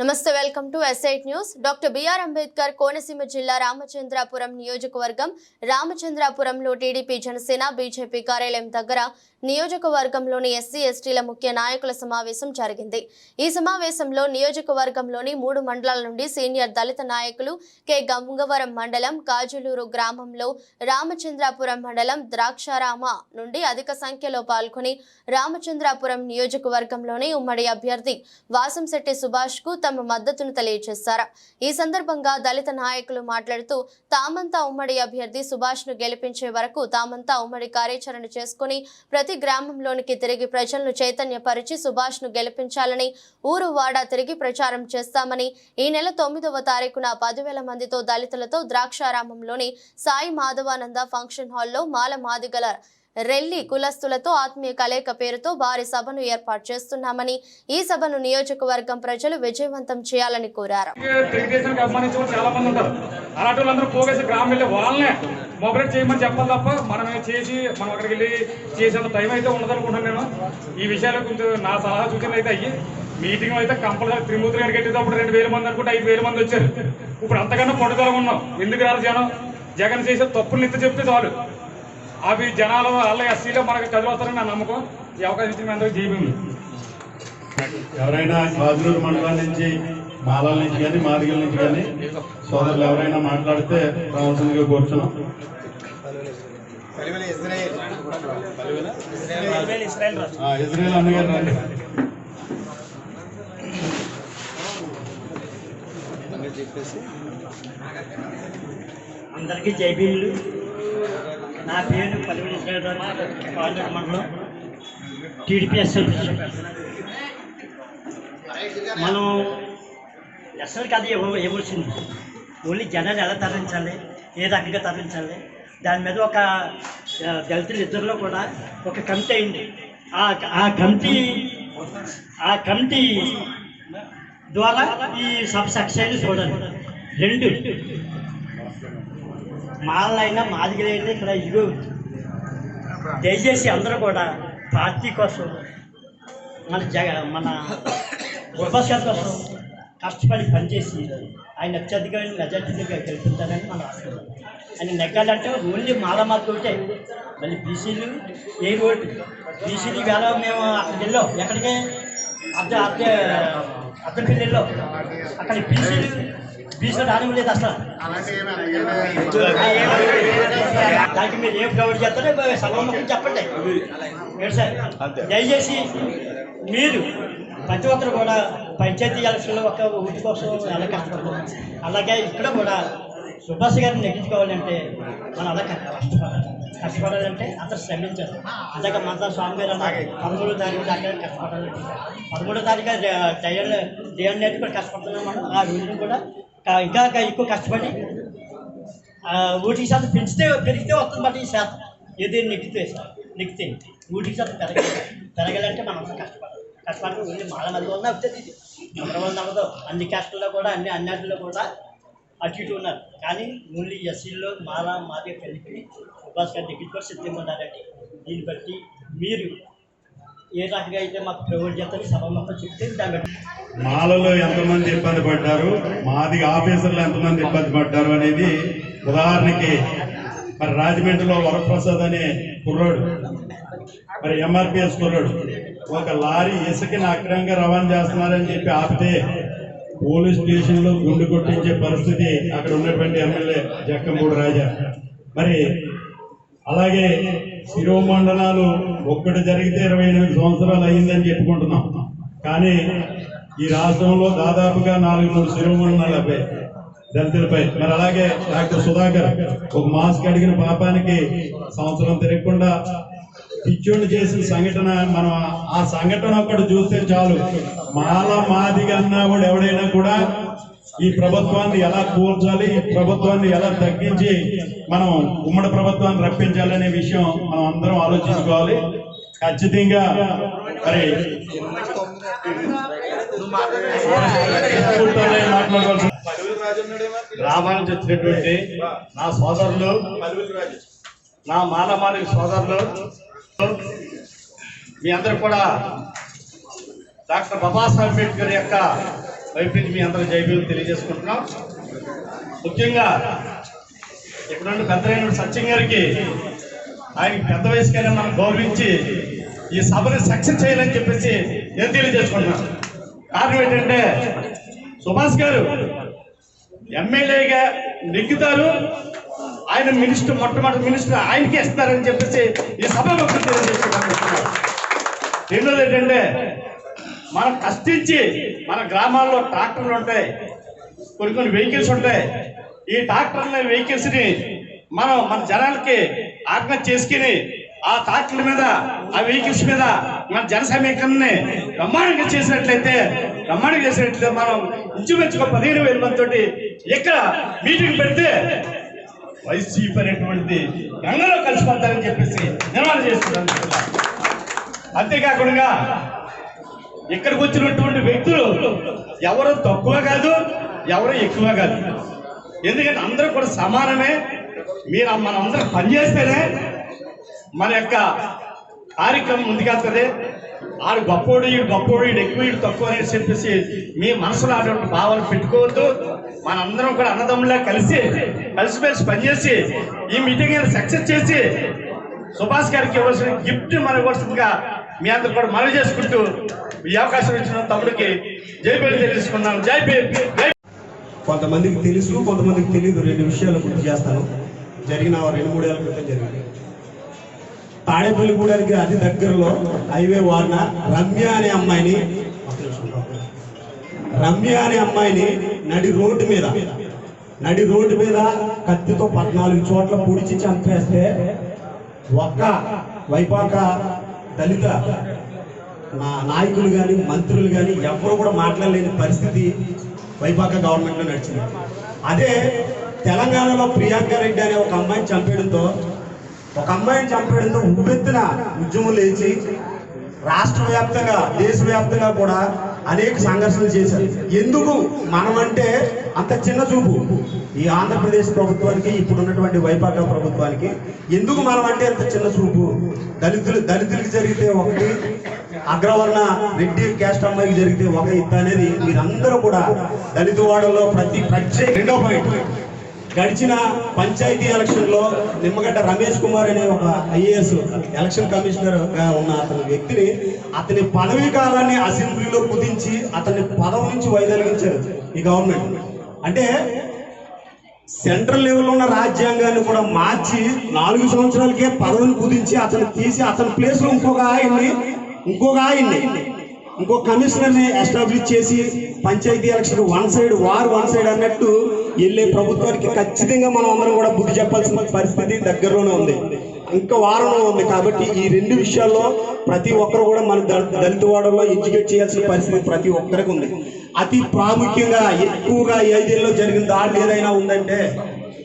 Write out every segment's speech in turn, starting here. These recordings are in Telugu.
నమస్తే welcome to SIT news. Doctor B R Ambedkar Konaseema జిల్లా రామచంద్రాపురం నియోజకవర్గం రామచంద్రాపురంలో టీడీపీ జనసేన బీజేపీ కార్యాలయం దగ్గర నియోజకవర్గంలోని ఎస్సీ ఎస్టీల ముఖ్య నాయకుల సమావేశం జరిగింది. ఈ సమావేశంలో నియోజకవర్గంలోని మూడు మండలాల నుండి సీనియర్ దళిత నాయకులు కె. గంగవరం మండలం కాజులూరు గ్రామంలో రామచంద్రాపురం మండలం ద్రాక్షారామ నుండి అధిక సంఖ్యలో పాల్గొని రామచంద్రాపురం నియోజకవర్గంలోని ఉమ్మడి అభ్యర్థి వాసంశెట్టి సుభాష్కు తమ మద్దతును తెలియజేశారు. ఈ సందర్భంగా దళిత నాయకులు మాట్లాడుతూ తామంతా ఉమ్మడి అభ్యర్థి సుభాష్ను గెలిపించే వరకు తామంతా ఉమ్మడి కార్యాచరణ చేసుకుని ప్రతి ప్రతి గ్రామంలోనికి తిరిగి ప్రజలను చైతన్యపరిచి సుభాష్ను గెలిపించాలని ఊరు వాడా తిరిగి ప్రచారం చేస్తామని ఈ నెల తొమ్మిదవ తారీఖున పదివేల మందితో దళితులతో ద్రాక్షారామంలోని సాయి మాధవానంద ఫంక్షన్ హాల్లో మాల మాదిగల రెల్లి కులస్తులతో ఆత్మీయ కలయిక పేరుతో భారీ సభను ఏర్పాటు చేస్తున్నామని ఈ సభను నియోజకవర్గం ప్రజలు విజయవంతం చేయాలని కోరారు. తెలుగుదేశానికి మొబైల్ చేయమని చెప్పాలి తప్ప మనం చేసి మనం అక్కడికి వెళ్ళి చేసేంత టైం అయితే ఉండదనుకుంటున్నాను నేను. ఈ విషయాలు కొంచెం నా సలహా సూచనలు అయితే అయ్యి మీటింగ్ అయితే కంపల్సరీ త్రిమూర్తి గారికి వెళ్ళేటప్పుడు రెండు వేల మంది అనుకుంటే ఐదు వేల మంది వచ్చారు. ఇప్పుడు అంతకన్నా పట్టుదల ఉన్నాం. ఎందుకు రాదు జనం? జగన్ చేసే తప్పులు నిత్య చెప్తే చాలు. అవి జనాలు వాళ్ళ ఎస్సీలో మనకు చదివస్తారని నా నమ్మకం. ఈ అవకాశం ఇచ్చిన మీ అందరికీ జీవింది ఎవరైనా గాజులూరు మండలం నుంచి మాలల నుంచి కానీ మాదిగల నుంచి కానీ సోదరులు ఎవరైనా మాట్లాడితే రావాల్సిందిగా కూర్చున్నాం. ఇజ్రాయేల్ అన్నగారు రండి. అందరికీ జై భీములు. నా పేరు పల్లివేశ్వరరావు మండలం టీడీపీ ఎస్ఎల్ మనం ఎస్ఎల్ కాదు ఇవ్వవలసింది ఓన్లీ జనాలు ఎలా తరలించాలి ఏ రకంగా తరలించాలి? దాని మీద ఒక దళితులు ఇద్దరిలో కూడా ఒక కమిటీ అయింది. ఆ ఆ కమిటీ ఆ కమిటీ ద్వారా ఈ సబ్ సక్సెస్ చూడండి. రెండు. మాలైనా మాదిగలైనా ఇక్కడ ఇగో దయచేసి అందరూ కూడా పార్టీ కోసం మన జగ మన ఉపశాఖ కోసం కష్టపడి పనిచేసి ఆయన అత్యధికమైన మెజార్టీగా గెలిపించాలని మనం ఆయన నెగ్గాలంటే ఓన్లీ మాల మాతోటే మళ్ళీ బీసీలు ఏ రోడ్డు బీసీలు వేళ మేము అక్కడికి వెళ్ళాం. ఎక్కడికి? అద్దె అద్దె అద్దెకి వెళ్ళాం అక్కడ బీసీలు రాని లేదు అసలు. దానికి మీరు ఏం ప్రొవైడ్ చేస్తారో సభాముఖం చెప్పండి. సార్ దయచేసి మీరు ప్రతి ఒక్కరు కూడా పంచాయతీ ఎలక్షన్లో ఒక ఓటు కోసం ఎలా కష్టపడతారు? అలాగే ఇక్కడ కూడా సుభాష్ గారిని నెగ్గించుకోవాలంటే మనం అలా కష్టపడాలి. కష్టపడాలంటే అతను శ్రమించాలి. అందాక మాతా స్వామి గారు పదమూడో తారీఖు దాకా కష్టపడాలి. పదమూడో తారీఖు డయల్ డిఎన్ నేటి కూడా కష్టపడుతున్నాం మనం. ఆ రోజును కూడా ఇంకా ఎక్కువ కష్టపడి ఊటికి శాతం పెంచితే పెరిగితే వస్తుంది మాట ఈ శాతం ఏది నెక్కితే నెక్కితే ఊటికి శాతం పెరగాలి పెరగాలంటే మనం అంతా కష్టపడాలి కష్టపడి ఓన్లీ మాల మధ్య వల్ల అవుతుంది ఇది అందరి వల్ల అవ్వదు అన్ని క్యాస్టుల్లో కూడా అన్ని అన్నిటిలో కూడా అటు ఇటు ఉన్నారు కానీ ఓన్లీ ఎస్సీల్లో మాల మాదే కలిపి సుభాష్ గారు నెగ్గించుకొని సిద్ధంగా ఉన్నారండి దీన్ని బట్టి మీరు ఏ రకంగా అయితే మాకు ప్రొవైడ్ చేస్తారో సభ మొత్తం చెప్తే దాన్ని మాలలో ఎంతమంది ఇబ్బంది పడ్డారు? మాది ఆఫీసర్లు ఎంతమంది ఇబ్బంది పడ్డారు అనేది ఉదాహరణకి మరి రాజమండ్రిలో వరప్రసాద్ అనే కుర్రోడు మరి ఎంఆర్పిఎస్ కుర్రోడు ఒక లారీ ఇసుకని అక్రమంగా రవాణా చేస్తున్నారని చెప్పి ఆపితే పోలీస్ స్టేషన్లో గుండు కొట్టించే పరిస్థితి అక్కడ ఉన్నటువంటి ఎమ్మెల్యే జక్కంపూడి రాజా. మరి అలాగే శిరోమండలాలు ఒక్కటి జరిగితే ఇరవై ఎనిమిది సంవత్సరాలు అయిందని చెప్పుకుంటున్నాం. కానీ ఈ రాష్ట్రంలో దాదాపుగా నాలుగు మంది శిరోమండలాలు అబ్బాయి దళితులపై. మరి అలాగే డాక్టర్ సుధాకర్ ఒక మాస్క్ అడిగిన పాపానికి సంవత్సరం తిరగకుండా పిచ్చోళ్ళు చేసిన సంఘటన మనం ఆ సంఘటన ఒకటి చూస్తే చాలు. మాల మాదిగా అన్నవాడు ఎవడైనా కూడా ఈ ప్రభుత్వాన్ని ఎలా కూల్చాలి ఈ ప్రభుత్వాన్ని ఎలా తగ్గించి మనం ఉమ్మడి ప్రభుత్వాన్ని రప్పించాలనే విషయం మనం అందరం ఆలోచించుకోవాలి. ఖచ్చితంగా మరి రామాయణం చెప్పినటువంటి నా సోదరులు నా మానమాలి సోదరులు మీ అందరు కూడా డాక్టర్ బాబాసాహెబ్ అంబేద్కర్ యొక్క వైపు నుంచి మీ అందరూ జైబీలు తెలియజేసుకుంటున్నాం. ముఖ్యంగా ఇక్కడ పెద్దలైన సత్యం గారికి ఆయనకి పెద్ద వయసుకైనా మనం గౌరవించి ఈ సభని సక్సెస్ చేయాలని చెప్పేసి నేను తెలియజేసుకుంటున్నాను. కారణం ఏంటంటే సుభాష్ గారు ఎమ్మెల్యేగా నెగ్గుతారు ఆయన మినిస్టర్ మొట్టమొదటి మినిస్టర్ ఆయనకే ఇస్తారని చెప్పేసి ఈ సభ తెలియజేసుకుంటున్నాను. రెండోది ఏంటంటే మనం కష్టించి మన గ్రామాల్లో ట్రాక్టర్లు ఉంటాయి. కొన్ని కొన్ని వెహికల్స్ ఉంటాయి. ఈ ట్రాక్టర్ల వెహికల్స్ని మనం మన జనాలకి ఆజ్ఞ చేసుకుని ఆ ట్రాక్టర్ల మీద ఆ వెహికల్స్ మీద మన జన సమీకరణని బ్రహ్మాండంగా చేసినట్లయితే బ్రహ్మాండంగా చేసినట్లయితే మనం ఇంచుమించుగా పదిహేను వేల మంది ఇక్కడ మీటింగ్ పెడితే వైసీపీ అనేటువంటిది గంగలో కలిసిపోతారని చెప్పేసి నిర్మాణం చేస్తున్నాను అంతేకాకుండా ఇక్కడికి వచ్చినటువంటి వ్యక్తులు ఎవరు తక్కువ కాదు ఎవరు ఎక్కువ కాదు. ఎందుకంటే అందరూ కూడా సమానమే. మీరు మనం పనిచేస్తేనే మన యొక్క కార్యక్రమం ముందుకెళ్తుంది. ఆడు గొప్పోడు ఈడు గొప్పోడు ఈడు ఎక్కువ ఈడు తక్కువ అని చెప్పేసి మీ మనసులో అటువంటి భావాలు పెట్టుకోవద్దు. మనందరం కూడా అన్నదమ్ములా కలిసి కలిసిమెలిసి పనిచేసి ఈ మీటింగ్ సక్సెస్ చేసి సుభాష్ గారికి ఇవ్వాల్సిన గిఫ్ట్ మన ఇవ్వాల్సిందిగా మీ అందరు కూడా మనవి చేసుకుంటూ ఈ అవకాశం ఇచ్చిన తమ్ముడికి జై పేరు తెలుసుకున్నాను జై పేరు. కొంతమందికి తెలుసు కొంతమందికి తెలియదు రెండు విషయాలు గుర్తు చేస్తాను. జరిగిన రెండు మూడేళ్ళ క్రితం జరిగింది. తాడేపల్లిగూడానికి అతి దగ్గరలో హైవే వారిన రమ్య అనే అమ్మాయిని రమ్య అనే అమ్మాయిని నడి రోడ్డు మీద నడి రోడ్డు మీద కత్తితో పద్నాలుగు చోట్ల పొడిచి చంపేస్తే ఒక్క వైపాక దళిత నా నాయకులు కానీ మంత్రులు కానీ ఎవరు కూడా మాట్లాడలేని పరిస్థితి వైపాక గవర్నమెంట్లో నడిచింది. అదే తెలంగాణలో ప్రియాంక రెడ్డి అనే ఒక అమ్మాయిని చంపేయడంతో ఒక అమ్మాయిని చంపేయడంతో ఉబ్బెత్తిన ఉద్యమం లేచి రాష్ట్ర వ్యాప్తంగా దేశవ్యాప్తంగా కూడా అనేక సంఘర్షణలు చేశారు. ఎందుకు? మనమంటే అంత చిన్న చూపు. ఈ ఆంధ్రప్రదేశ్ ప్రభుత్వానికి ఇప్పుడు ఉన్నటువంటి వైపాక ప్రభుత్వానికి ఎందుకు మనం అంటే అంత చిన్న చూపు? దళితులు దళితులకి జరిగితే ఒకటి అగ్రవర్ణ రెడ్డి క్యాస్ట్ అమ్మాయికి జరిగితే ఒక ఇద్ద అనేది మీరందరూ కూడా దళిత వాడలో ప్రతి ప్రత్యేక రెండో పాయింట్. గడిచిన పంచాయతీ ఎలక్షన్లో నిమ్మగడ్డ రమేష్ కుమార్ అనే ఒక ఐఏఎస్ ఎలక్షన్ కమిషనర్గా ఉన్న అతని వ్యక్తిని అతని పదవీ కాలాన్ని అసెంబ్లీలో కుదించి అతని పదవి నుంచి వైదొలిగించారు ఈ గవర్నమెంట్. అంటే సెంట్రల్ లెవెల్లో ఉన్న రాజ్యాంగాన్ని కూడా మార్చి నాలుగు సంవత్సరాలకే పదవిని కుదించి అతను తీసి అతని ప్లేస్లో ఇంకొక ఆయన్ని ఇంకొక ఆయన్ని ఇంకో కమిషనర్ని ఎస్టాబ్లిష్ చేసి panchayat election one side war one side అన్నట్టు వెళ్ళే ప్రభుత్వానికి ఖచ్చితంగా మనం అందరం కూడా బుద్ధి చెప్పాల్సిన పరిస్థితి దగ్గరలోనే ఉంది. ఇంకా వారంలో ఉంది కాబట్టి ఈ రెండు విషయాల్లో ప్రతి ఒక్కరు కూడా మన దళిత వాడల్లో ఎడ్యుకేట్ చేయాల్సిన పరిస్థితి ప్రతి ఒక్కరికి ఉంది. అతి ప్రాముఖ్యంగా ఎక్కువగా ఈ ఐదేళ్ళలో జరిగిన దాడులు ఏదైనా ఉందంటే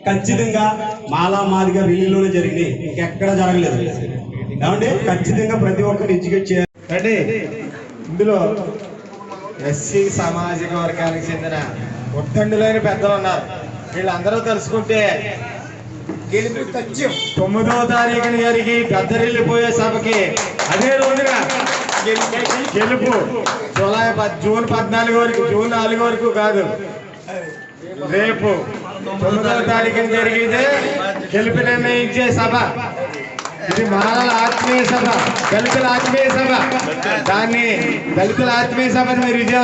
ఖచ్చితంగా మాలా మాదిగా ఢిల్లీలోనే జరిగింది. ఇంకెక్కడ జరగలేదు. ఏమంటే ఖచ్చితంగా ప్రతి ఒక్కరిని ఎడ్యుకేట్ చేయాలి. ఇందులో ఎస్సీ సామాజిక వర్గానికి చెందిన ఉద్దండులైన పెద్దలు ఉన్నారు. వీళ్ళందరూ తెలుసుకుంటే గెలుపు తథ్యం తొమ్మిదవ తారీఖున జరిగి పెద్దరిల్లిపోయే సభకి అదే రోజున గెలుపు. జూలై పద్- జూన్ పద్నాలుగు వరకు జూన్ నాలుగు వరకు కాదు. రేపు తొమ్మిదవ తారీఖున జరిగితే గెలుపు నిర్ణయించే సభ. ఇది మానల ఆత్మీయ సభ దళితుల ఆత్మీయ సభ. దాన్ని దళితుల ఆత్మీయ సభని మీరు విజయ